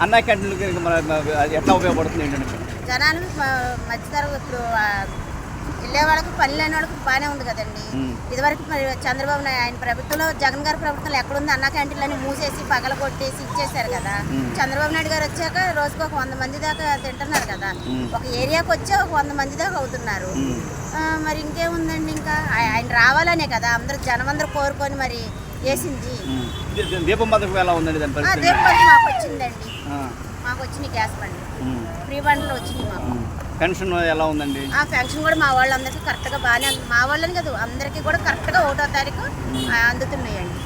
అన్నా క్యాంటీన్లు ఎట్లా ఉపయోగపడుతుంది ఏంటంటే? జనాలు మ- మధ్యతరగతి ఇప్పుడు ఆ, వెళ్ళే వాళ్ళకి పని లేని వాళ్ళకి బాగానే ఉంది కదండి. ఇదివరకు మరి చంద్రబాబు నాయుడు ఆయన ప్రభుత్వంలో జగన్ గారి ప్రభుత్వంలో ఎక్కడుంది అన్న క్యాంటీన్లని మూసేసి పగల కొట్టేసి ఇచ్చేసారు కదా. చంద్రబాబు నాయుడు గారు వచ్చాక రోజుకు ఒక వంద మంది దాకా తింటున్నారు కదా. ఒక ఏరియాకి వచ్చే ఒక వంద మంది దాకా అవుతున్నారు. మరి ఇంకేముందండి ఇంకా? ఆయ- ఆయన రావాలనే కదా. అందరూ జనం అందరూ కోరుకొని మరి వేసింది దీపం పథకం ఎలా ఉందండి దాని పరిస్థితి దీపావళి మాకు వచ్చిందండి. మాకు వచ్చినాయి గ్యాస్ ఉమ్. ఫ్రీ బండ్లు వచ్చినాయి మాకు. పెన్షన్ ఎలా ఉందండి ఆ ఫంక్షన్ కూడా మా వాళ్ళందరికీ కరెక్ట్గా బాగానే మా వాళ్ళని కదా అందరికీ కూడా కరెక్ట్గా ఒకటో తారీఖు అందుతున్నాయండి.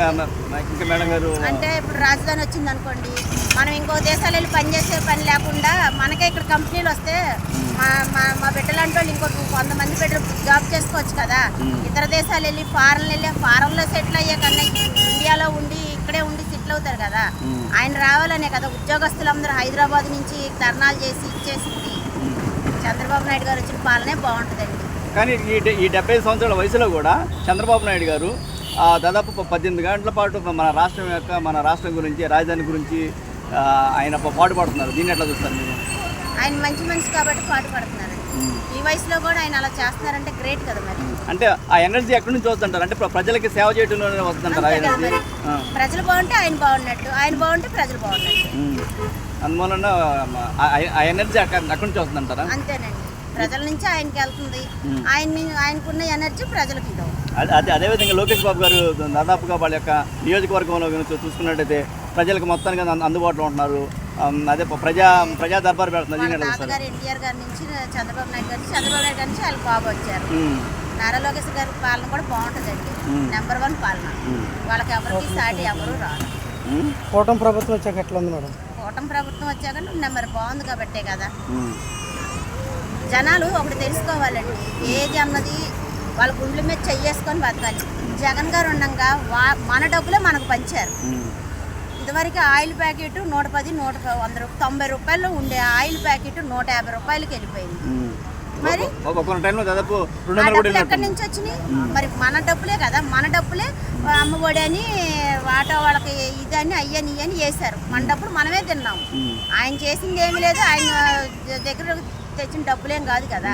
ఇంకా ఇంకా మేడం గారు అంటే ఇప్పుడు రాజధాని వచ్చింది అనుకోండి మనం ఇంకో దేశాలు వెళ్ళి పని చేసే పని లేకుండా మనకే ఇక్కడ కంపెనీలు వస్తే మా మా మా బిడ్డలాంటి వాళ్ళు ఇంకొక వంద మంది బిడ్డలు జాబ్ చేసుకోవచ్చు కదా. ఇతర దేశాలు వెళ్ళి ఫారెన్ వెళ్ళి ఫారెన్లో సెటిల్ అయ్యే కన్నా ఇండియాలో ఉండి ఇక్కడే ఉండి సెటిల్ అవుతారు కదా. ఆయన రావాలనే కదా ఉద్యోగస్తులందరూ హైదరాబాద్ నుంచి ధర్నాలు చేసి ఇచ్చేసింది. చంద్రబాబు నాయుడు గారు వచ్చిన పాలనే బాగుంటుందండి కానీ ఈ డెబ్బై సంవత్సరాల వయసులో కూడా చంద్రబాబు నాయుడు గారు దాదాపు పద్దెనిమిది గంటల పాటు మన రాష్ట్రం యొక్క మన రాష్ట్రం గురించి రాజధాని గురించి ఆయన పాటుపడుతున్నారు దీన్ని ఎట్లా చూస్తారు మీరు? ఆయన మంచి మనిషి కాబట్టి పాటు పడుతున్నారండి. ఉమ్. ఈ వయసులో కూడా ఆయన అలా చేస్తున్నారంటే గ్రేట్ కదా మరి. అంటే ఆ ఎనర్జీ ఎక్కడి నుంచి వస్తుంటారు? అంటే ప్ర- ప్రజలకి సేవ చేయడంలోనే వస్తుంటారు ఎనర్జీ? ఆ. ప్రజలు బాగుంటే ఆయన బాగున్నట్టు ఆయన బాగుంటే ప్రజలు బాగున్నట్టు. అందువలన ఆ- ఎనర్జీ అక్కడ అక్కడి నుంచి వస్తుందంటారా? అంతేనండి. ప్రజల నుంచి ఆయనకి వెళ్తుంది. ఆయన ఆయనకున్న ఎనర్జీ ప్రజలకు అవుతుంది. అదే అదే అదేవిధంగా లోకేష్ బాబు గారు దాదాపుగా వాళ్ళ యొక్క నియోజకవర్గంలో చూసుకున్నట్టయితే ప్రజలకు మొత్తానికి అందు- అందుబాటులో ఉంటున్నారు అదే ప్రజా ప్రజా దర్బార్ పెడుతున్నారు తాతగారు ఎన్టీఆర్ గారి నుంచి చంద్రబాబు నాయుడు గారి చంద్రబాబు నాయుడు గారి నుంచి వాళ్ళ బాబు వచ్చారు. నారా లోకేష్ గారి పాలన కూడా బాగుంటుందండి. నెంబర్ వన్ పాలన. వాళ్ళకి ఎవరికి సాటి ఎవరు ఉమ్. కూటమి ప్రభుత్వం వచ్చాక ఎట్లా ఉంది మేడం కూటమి ప్రభుత్వం వచ్చాక నెంబర్ బాగుంది కాబట్టే కదా. జనాలు ఒకటి తెలుసుకోవాలండి. ఏది అన్నది వాళ్ళ గుండెల మీద చెయ్యేసుకొని బతకాలి. జగన్ గారు ఉండగా వా మన డబ్బులే మనకు పంచారు. ఇదివరకు ఆయిల్ ప్యాకెట్ నూట పది నూట వంద రూపాయలు తొంభై రూపాయలు ఉండే ఆయిల్ ప్యాకెట్ నూట యాభై రూపాయలకి వెళ్ళిపోయింది. మరి దాదాపు ఎక్కడి నుంచి వచ్చినాయి? మరి మన డబ్బులే కదా. మన డబ్బులే అమ్మఒడి అని ఆటో వాళ్ళకి ఇదని అయ్యని ఇయ్యని వేశారు. మన డబ్బులు మనమే తిన్నాం. ఆయన చేసింది ఏమీ లేదు. ఆయన దగ్గర తెచ్చిన డబ్బులేం కాదు కదా.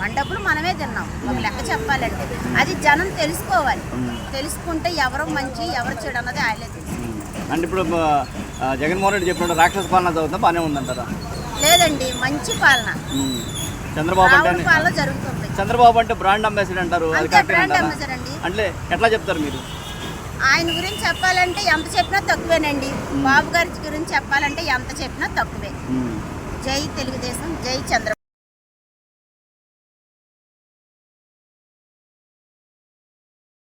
మన డబ్బులు మనమే తిన్నాం. ఒక లెక్క చెప్పాలంటే. అది జనం తెలుసుకోవాలి. తెలుసుకుంటే ఎవరు మంచి ఎవరు చెడు అన్నది ఆయనే తెలుసు. అంటే ఇప్పుడు జగన్మోహన్ రెడ్డి చెప్పినట్టు రాక్షస పాలన చదువుతుందా బాగానే ఉందంటారా? లేదండి మంచి పాలన. చంద్రబాబు అంటే పాలన జరుగుతుంది. చంద్రబాబు అంటే బ్రాండ్ అంబాసిడర్ అంటారు బ్రాండ్ అంబాసిడర్ అండి. అంటే ఎట్లా చెప్తారు మీరు? ఆయన గురించి చెప్పాలంటే ఎంత చెప్పినా తక్కువేనండి. బాబు గారి గురించి చెప్పాలంటే ఎంత చెప్పినా తక్కువే. జై తెలుగుదేశం జై చంద్ర